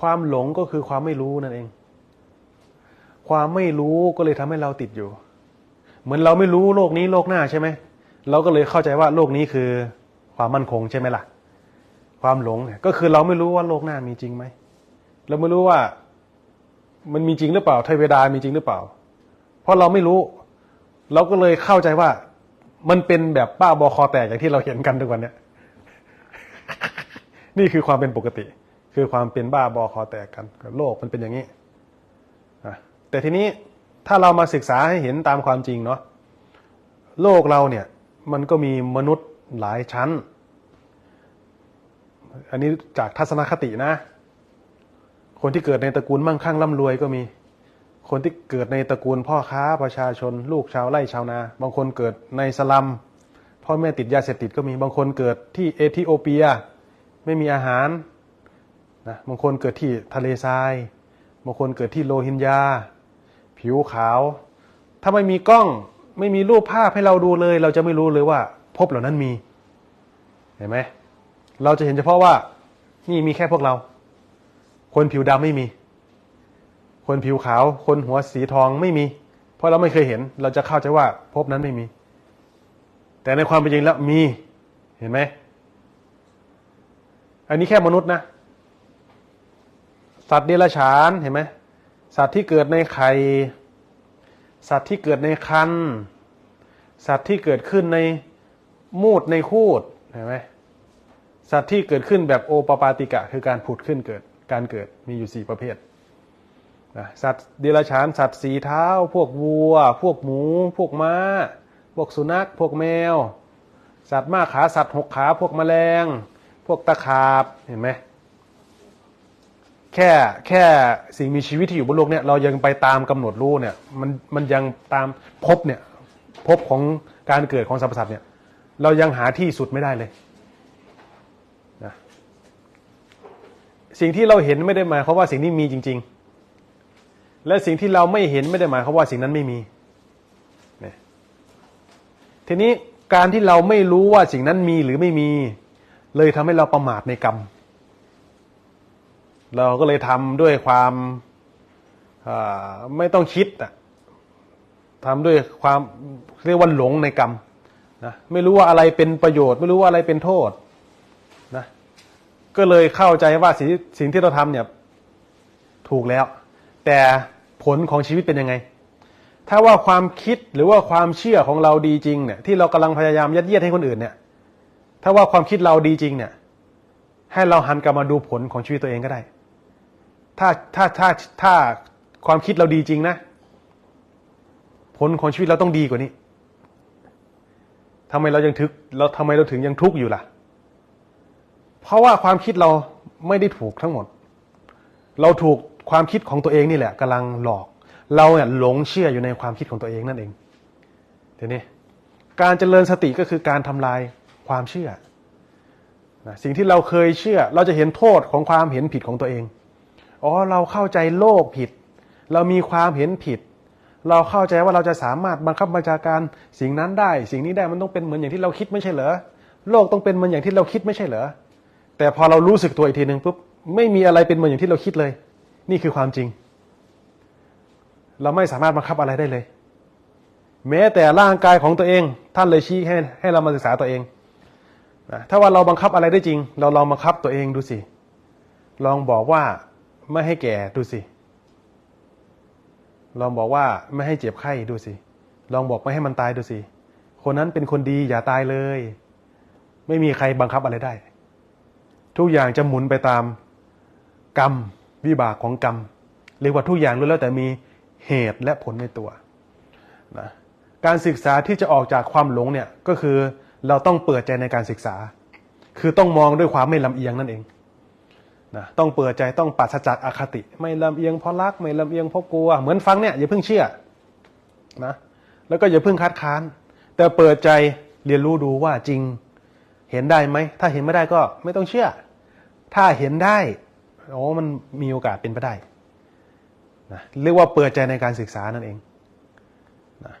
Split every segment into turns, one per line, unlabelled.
ความหลงก็คือความไม่รู้นั่นเอง ความไม่รู้ก็เลยทำให้เราติดอยู่ เหมือนเราไม่รู้โลกนี้โลกหน้าใช่ไหมเราก็เลยเข้าใจว่าโลกนี้คือความมั่นคงใช่ไหมล่ะ ความหลงเนี่ยก็คือเราไม่รู้ว่าโลกหน้ามีจริงไหมเราไม่รู้ว่ามันมีจริงหรือเปล่าเทวดามีจริงหรือเปล่า เพราะเราไม่รู้ เราก็เลยเข้าใจว่ามันเป็นแบบบ้าบอคอแตกอย่างที่เราเห็นกันทุกวันเนี้ยนี่คือความเป็นปกติ คือความเป็นบ้าบอคอแตกกันโลกมันเป็นอย่างนี้แต่ทีนี้ถ้าเรามาศึกษาให้เห็นตามความจริงเนาะโลกเราเนี่ยมันก็มีมนุษย์หลายชั้น อันนี้จากทัศนคตินะ คนที่เกิดในตระกูลมั่งคั่งร่ำรวยก็มี คนที่เกิดในตระกูลพ่อค้าประชาชน ลูกชาวไร่ชาวนา บางคนเกิดในสลัมพ่อแม่ติดยาเสพติดก็มีบางคนเกิดที่เอธิโอเปีย ไม่มีอาหาร นะบางคนเกิดที่ทะเลทราย บางคนเกิดที่โลหินยา ผิวขาว ถ้าไม่มีกล้องไม่มีรูปภาพให้เราดูเลย เราจะไม่รู้เลยว่าภพเหล่านั้นมี เห็นไหมเราจะเห็นเฉพาะว่า นี่มีแค่พวกเรา คนผิวดำไม่มี คนผิวขาว คนหัวสีทองไม่มี เพราะเราไม่เคยเห็น เราจะเข้าใจว่าภพนั้นไม่มี แต่ในความเป็นจริงแล้วมี เห็นไหมอันนี้แค่มนุษย์นะ สัตว์เดรัจฉานเห็นไหมสัตว์ที่เกิดในไข่สัตว์ที่เกิดในคันสัตว์ที่เกิดขึ้นในมูดในคูดเห็นไหมสัตว์ที่เกิดขึ้นแบบโอปปาติกะ คือการผุดขึ้นเกิดการเกิดมีอยู่สี่ประเภทนะสัตว์เดรัจฉาน สัตว์สีเท้า พวกวัว พวกหมู พวกม้า พวกสุนัข พวกแมว สัตว์ม้าขา สัตว์หกขา พวกแมลง พวกตะขาบ เห็นไหม แค่แค่สิ่งมีชีวิตที่อยู่บนโลกเนี่ยเรายังไปตามกำหนดรู้เนี่ยมันมันยังตามพบเนี่ยพบของการเกิดของสรรพสัตว์เนี่ยเรายังหาที่สุดไม่ได้เลยนะสิ่งที่เราเห็นไม่ได้หมายความว่าสิ่งนี้มีจริง ๆ และสิ่งที่เราไม่เห็นไม่ได้หมายความว่าสิ่งนั้นไม่มีเนี่ยทีนี้การที่เราไม่รู้ว่าสิ่งนั้นมีหรือไม่มี เลยทำให้เราประมาทในกรรม เราก็เลยทำด้วยความไม่ต้องคิดอะทำด้วยความเรียกว่าหลงในกรรมนะไม่รู้ว่าอะไรเป็นประโยชน์ ไม่รู้ว่าอะไรเป็นโทษนะก็เลยเข้าใจว่าสิ่งสิ่งที่เราทำเนี่ยถูกแล้ว แต่ผลของชีวิตเป็นยังไง ถ้าว่าความคิดหรือว่าความเชื่อของเราดีจริงเนี่ยที่เรากำลังพยายามยัดเยียดให้คนอื่นเนี่ย ถ้าว่าความคิดเราดีจริงเนี่ย ให้เราหันกลับมาดูผลของชีวิตตัวเองก็ได้ ถ้าถ้าถ้าถ้าความคิดเราดีจริงนะ ผลของชีวิตเราต้องดีกว่านี้ทำไมเรายังทึกเราทำไมเราถึงยังทุกข์อยู่ล่ะ เพราะว่าความคิดเราไม่ได้ถูกทั้งหมด เราถูกความคิดของตัวเองนี่แหละกำลังหลอก เราเนี่ยหลงเชื่ออยู่ในความคิดของตัวเองนั่นเองทีนี้การเจริญสติก็คือการทำลายความเชื่อ สิ่งที่เราเคยเชื่อ เราจะเห็นโทษของความเห็นผิดของตัวเอง อ๋อเราเข้าใจโลกผิด เรามีความเห็นผิด เราเข้าใจว่าเราจะสามารถบังคับบัญชาการสิ่งนั้นได้ สิ่งนี้ได้มันต้องเป็นเหมือนอย่างที่เราคิดไม่ใช่เหรอโลกต้องเป็นเหมือนอย่างที่เราคิดไม่ใช่เหรอแต่พอเรารู้สึกตัวอีกทีหนึ่งปุ๊บไม่มีอะไรเป็นเหมือนอย่างที่เราคิดเลย นี่คือความจริง เราไม่สามารถบังคับอะไรได้เลย แม้แต่ร่างกายของตัวเอง ท่านเลยชี้ให้ให้เรามาศึกษาตัวเองนะถ้าว่าเราบังคับอะไรได้จริง เราลองบังคับตัวเองดูสิลองบอกว่า ไม่ให้แก่ดูสิ ลองบอกว่าไม่ให้เจ็บไข้ดูสิ ลองบอกไม่ให้มันตายดูสิ คนนั้นเป็นคนดีอย่าตายเลย ไม่มีใครบังคับอะไรได้ ทุกอย่างจะหมุนไปตามกรรมวิบากของกรรม เรียกว่าทุกอย่างล้วนแล้วแต่มีเหตุและผลในตัวนะการศึกษาที่จะออกจากความหลงเนี่ยก็คือเราต้องเปิดใจในการศึกษา คือต้องมองด้วยความไม่ลำเอียงนั่นเอง นะต้องเปิดใจต้องปัสจากอคติ ไม่ลำเอียงเพราะรักไม่ลำเอียงเพราะกลัว เหมือนฟังเนี่ยอย่าเพิ่งเชื่อนะแล้วก็อย่าเพิ่งคัดค้าน แต่เปิดใจเรียนรู้ดูว่าจริงเห็นได้ไหม ถ้าเห็นไม่ได้ก็ไม่ต้องเชื่อ ถ้าเห็นได้โอ้มันมีโอกาสเป็นไปได้นะเรียกว่าเปิดใจในการศึกษานั่นเองนะ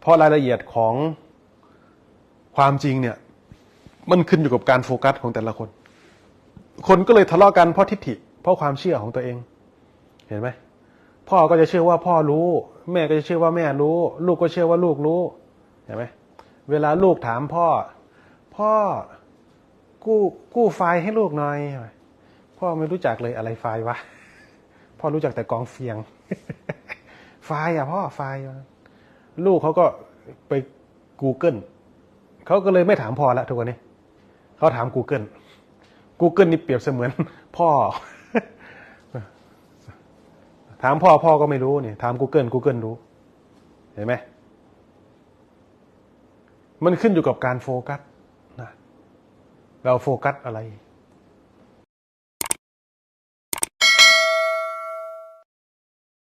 เพราะรายละเอียดของความจริงเนี่ยมันขึ้นอยู่กับการโฟกัสของแต่ละคน คนก็เลยทะเลาะกันเพราะทิฏฐิ เพราะความเชื่อของตัวเอง เห็นไหมพ่อก็จะเชื่อว่าพ่อรู้ แม่ก็จะเชื่อว่าแม่รู้ ลูกก็เชื่อว่าลูกรู้เห็นไหมเวลาลูกถามพ่อ พ่อกู้กู้ไฟให้ลูกหน่อยพ่อไม่รู้จักเลยอะไรไฟวะพ่อรู้จักแต่กองเฟียง ไฟล์อะพ่อไฟลูกเขาก็ไป Google เขาก็เลยไม่ถามพ่อละทุกวันนี้เขาถาม Google Google นี่เปรียบเสมือนพ่อ ถามพ่อพ่อก็ไม่รู้นี่ถาม Google Google รู้ เห็นไหมมันขึ้นอยู่กับการโฟกัสนะเราโฟกัสอะไร